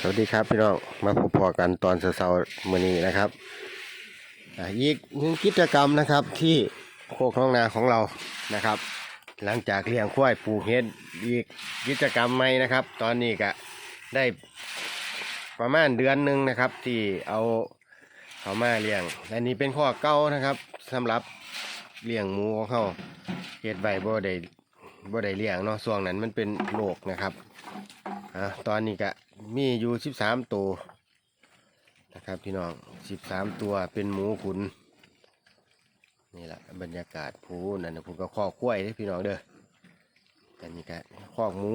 สวัสดีครับพี่น้องมาพบพอกันตอนเช้าๆมื้อนี้นะครับอีกหนึ่งกิจกรรมนะครับที่โคกน้องนาของเรานะครับ หลังจากเลี้ยงควายปลูกเห็ดอีกกิจกรรมใหม่นะครับ ตอนนี้ก็ได้ประมาณเดือนหนึ่งนะครับ ที่เอาเขามาเลี้ยงอันนี้เป็นข้อเก่านะครับสำหรับเลี้ยงหมูของเขาเห็ดใบบ่ได้บ่ได้เลี้ยงเนาะช่วงนั้นมันเป็นโรคนะครับ อะตอนนี้ก็มีอยู่สิบสามตัวนะครับพี่น้องสิบสามตัวเป็นหมูขุนนี่แหละบรรยากาศผูนั่นนะผมก็คอกล้วยเด้พี่น้องเด้ออันนี้ก็คอหมู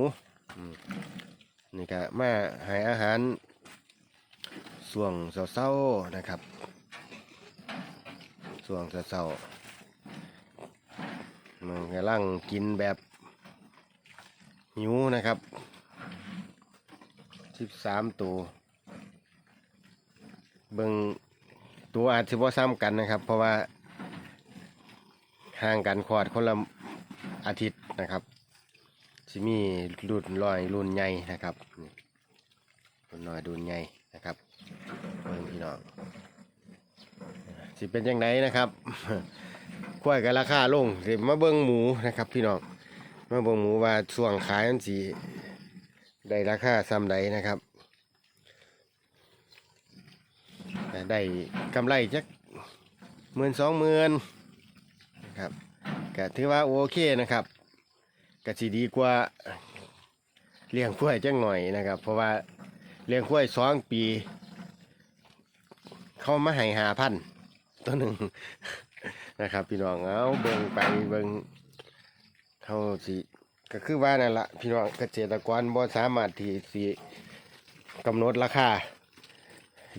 นี่ก็มาให้อาหารส่วงเศร้าๆนะครับส่วงเศร้าๆมันกำลังกินแบบหิวนะครับ สิบสามตัวเบิงตัวอาจจะว่าซ้ำกันนะครับ เพราะว่าห่างกันขวดคนละอาทิตย์นะครับสิมีรุ่นลอยรุ่นใหญ่นะครับรุ่นน้อยรุ่นใหญ่นะครับเบิ่งพี่น้องสิเป็นยังไงนะครับควายกันราคาลงสิมาเบิ้งหมูนะครับ พี่น้องมาเบิ้งหมูว่าช่วงขายมันสี ได้ราคาซ้ำใดนะครับได้กำไรจักหมื่นสองหมื่นนะครับก็ถือว่าโอเคนะครับก็สิดีกว่าเลี้ยงกล้วยจังหน่อยนะครับ เพราะว่าเลี้ยงกล้วยสองปี เข้ามาให้หาพันตัวหนึ่งนะครับ พี่น้องเอาเบิ่งไปเบิ่งเขาสิ ก็คือว่านั่นละพี่น้องเกษตรกรบ่สามารถที่สิกำหนดราคา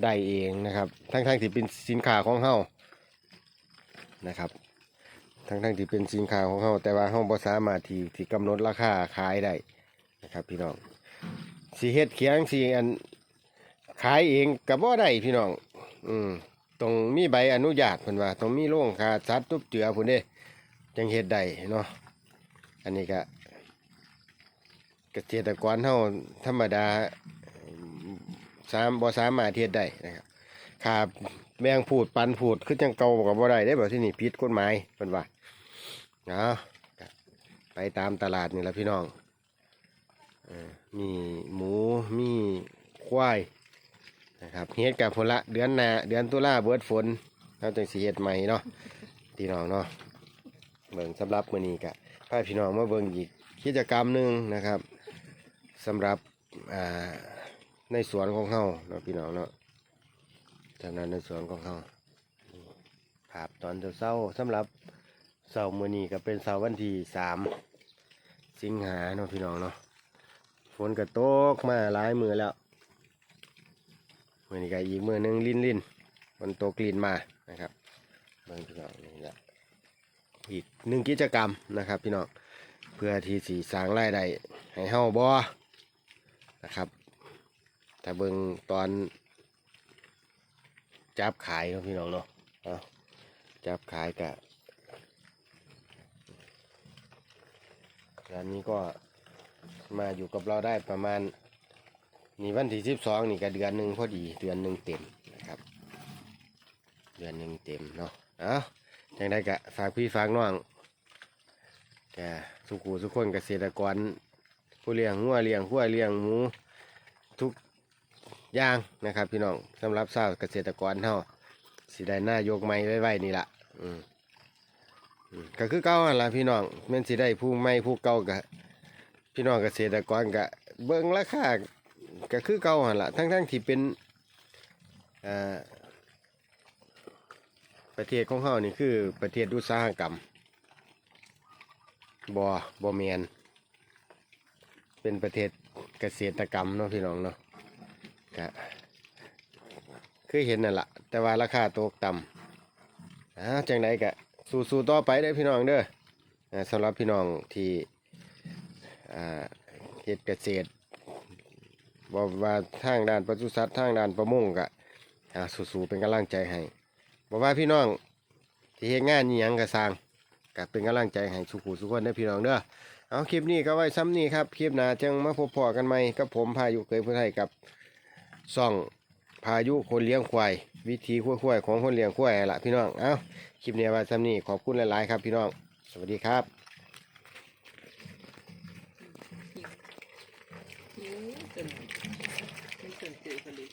ได้เองนะครับ ทั้งๆที่เป็นสินค้าของเฮานะครับ ทั้งๆที่เป็นสินค้าของเฮาแต่ว่าเฮาบ่สามารถที่ที่กำหนดราคาขายได้นะครับพี่น้องสิเฮ็ดเคียงสิอันขายเองก็บบ่ได้พี่น้อง อืมต้องมีใบอนุญาตเพิ่นว่าต้องมีโรงค่าสัตว์ทุบเจือพุ่นเด้จังเฮ็ดได้เนาะอันนี้ก็ เกษตรกรเฮาธรรมดาสามบ่สามารถเฮ็ดได้นะครับขาแมงพูดปันพูดคือจังเก่าก็บ่ได้ได้แบบที่นี่ผิดกฎหมายเพิ่นว่าเนาะไปตามตลาดนี่ละพี่น้องอมีหมูมีควายนะครับเฮ็ดกับผลละเดือนหน้าเดือนตุลาเบิดฝนเราจังสิเฮ็ดใหม่เนาะพี่น้องเนาะเบิ่งสำหรับมื้อนี้ก็พาพี่น้องมาเบิ่งอีกกิจกรรมหนึ่งนะครับ สำหรับในสวนของเฮาเนาะพี่น้องเนาะทางนั้นในสวนของเฮาภาพตอนเช้าสำหรับเสาร์มื้อนี้ก็เป็นเสาร์วันที่สามสิงหาเนาะพี่น้องเนาะฝนก็ตกมาหลายมือแล้วมื้อนี้ก็อีกมือหนึงลิ้นลิ้นมันตกลิ้นมานะครับเบิ่งพี่น้องนี่แหละอีกหนึ่งกิจกรรมนะครับ พี่น้องเพื่อที่สีสร้างรายได้ให้เฮาบ่ นะครับถ้าเบิ่งตอนจับขายเนาะพี่น้องเนาะจับขายกะร้านนี้ก็มาอยู่กับเราได้ประมาณนี่วันที่สิบสองนี่ก็เดือนหนึ่งพอดีเดือนหนึ่งเต็มนะครับ เดือนหนึ่งเต็มเนาะเอาจังได้กะฝากพี่ฝากน้องแกสุกูทุกคนเกษตรกร ผู้เลี้ยงงัวเลี้ยงขั้วเลี้ยงหมูทุกอย่างนะครับ พี่น้องสำหรับชาวเกษตรกรเฮาสิได้หน้ายกไม้ไว้ๆนี่ละอืมก็คือเก่าหั่นล่ะพี่น้องแม่นสิได้ผู้ใหม่ผู้เก่ากะพี่น้องเกษตรกรกะเบิ่งราคาก็คือเก่าหั่นล่ะทั้งๆที่เป็นอ่าประเทศของเขานี่คือประเทศอุตสาหกรรมบอบอเมียน เป็นประเทศเกษตรกรรมเนาะพี่น้องเนาะก็คือเห็นนั่นแหละแต่ว่าราคาตกต่ำอ่าจังไดกะสู้ๆต่อไปเด้อพี่น้องเด้ออ่าสำหรับพี่น้องที่อ่าเฮ็ดเกษตรบอกว่าทางด้านปศุสัตว์ทางด้านประมงกะสู้ๆเป็นกำลังใจให้บอกว่าพี่น้องที่เฮ็ดงานนี่ยังกระสร้างก็เป็นกำลังใจให้สุขุสุขคนเด้อพี่น้องเด้อ เอาคลิปนี้ก็ไว้ซ้ำนี้ครับ คลิปหน้าจังมาพบพอกันใหม่กับผมพายุเคยพูดไทยกับซ่องพายุคนเลี้ยงควายวิธีควายของคนเลี้ยงควายละพี่น้อง เอาคลิปนี้ไว่าซ้ำนี้ขอบคุณหลาย ๆ ครับพี่น้อง สวัสดีครับหิวหิวจนไม่นใจกันเลย